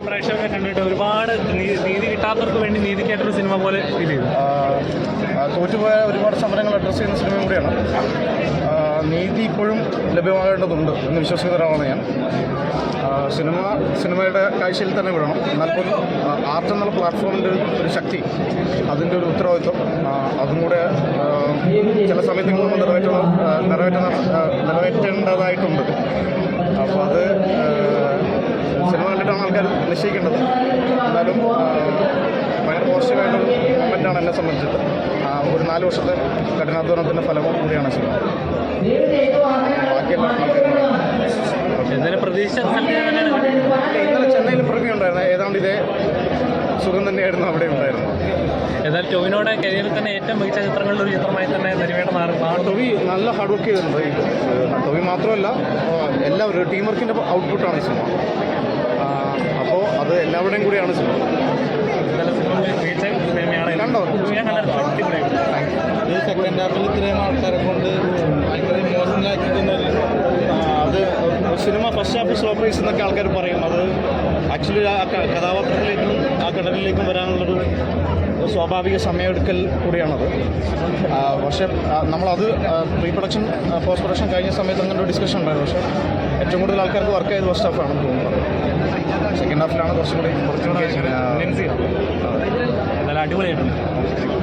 പ്രേക്ഷകരെ കണ്ടിട്ട് ഒരുപാട് നീതി കിട്ടാത്തവർക്ക് വേണ്ടി നീതിക്കേറ്റൊരു സിനിമ പോലെ ഫീൽ ചെയ്തു. തോറ്റുപോയ ഒരുപാട് സമരങ്ങൾ അഡ്രസ് ചെയ്യുന്ന സിനിമയും കൂടിയാണ്. നീതി ഇപ്പോഴും ലഭ്യമാകേണ്ടതുണ്ട് എന്ന് വിശ്വസിക്കുന്ന ഒരാളാണ് ഞാൻ സിനിമ സിനിമയുടെ കാഴ്ചയിൽ തന്നെ വിടണം. എന്നാൽ പോലും ആർട്ട് എന്നുള്ള പ്ലാറ്റ്ഫോമിന്റെ ഒരു ശക്തി അതിന്റെ ഒരു ഉത്തരവാദിത്വം അതും കൂടെ ചില സമയത്ത് നമ്മൾ നിറവേറ്റണം നിറവേറ്റുന്ന നിറവേറ്റേണ്ടതായിട്ടുണ്ട് അപ്പോൾ അത് ആ, സിനിമ കണ്ടിട്ടാണ് ആൾക്കാർ നിശ്ചയിക്കേണ്ടത് എന്നാലും ഭയങ്കര പോസിറ്റീവായിട്ടുള്ള മൊമെന്റാണ് എന്നെ സംബന്ധിച്ചത് ഒരു നാല് വർഷത്തെ കഠിനാധ്വാനത്തിന്റെ ഫലവും കൂടിയാണ് ചെയ്യുന്നത് ഇന്നലെ ചെന്നൈയിൽ പ്രിവ്യൂ ഉണ്ടായിരുന്നു. ഏതാണ്ട് ഇതേ സുഖം തന്നെയായിരുന്നു അവിടെ ഉണ്ടായിരുന്നു എന്നാൽ ടോവിനോടെ കരിയറിൽ തന്നെ ഏറ്റവും മികച്ച ചിത്രങ്ങളിൽ ഒരു ചിത്രമായി തന്നെ നെരുവേട മാറുന്നു ടൊവി നല്ല ഹാർഡ് വർക്ക് ചെയ്തിട്ടുണ്ട്. ടൊവി മാത്രമല്ല എല്ലാവരും ടീം വർക്കിന്റെ ഔട്ട്പുട്ടാണ് ഈ സിനിമ. എല്ലാവരുടെയും കൂടിയാണ് സിനിമ. സെക്കൻഡ് ഹാഫിൽ ഇത്രയും ആൾക്കാരെ കൊണ്ട് ഭയങ്കര ഇമോഷണലാക്കി അത് cinema first half slow price എന്നൊക്കെ ആൾക്കാർ പറയും. അത് ആക്ച്വലി ആ കഥാപാത്രത്തിലേക്കും ആ കടലിലേക്കും വരാനുള്ളൊരു സ്വാഭാവിക സമയമെടുക്കൽ കൂടിയാണത്. പക്ഷേ നമ്മളത് പ്രീ പ്രൊഡക്ഷൻ പോസ്റ്റ് പ്രൊഡക്ഷൻ കഴിഞ്ഞ സമയത്ത് അങ്ങനെ ഒരു ഡിസ്കഷൻ ഉണ്ടായിരുന്നു. പക്ഷേ ഏറ്റവും കൂടുതൽ ആൾക്കാർക്ക് വർക്ക് ചെയ്ത് ഫസ്റ്റ് ഹാഫാണെന്ന് സെക്കൻഡ് ഹാഫിലാണ് കുറച്ചും കൂടി കുറച്ചും കൂടി അടിപൊളിയായിട്ടുണ്ട്.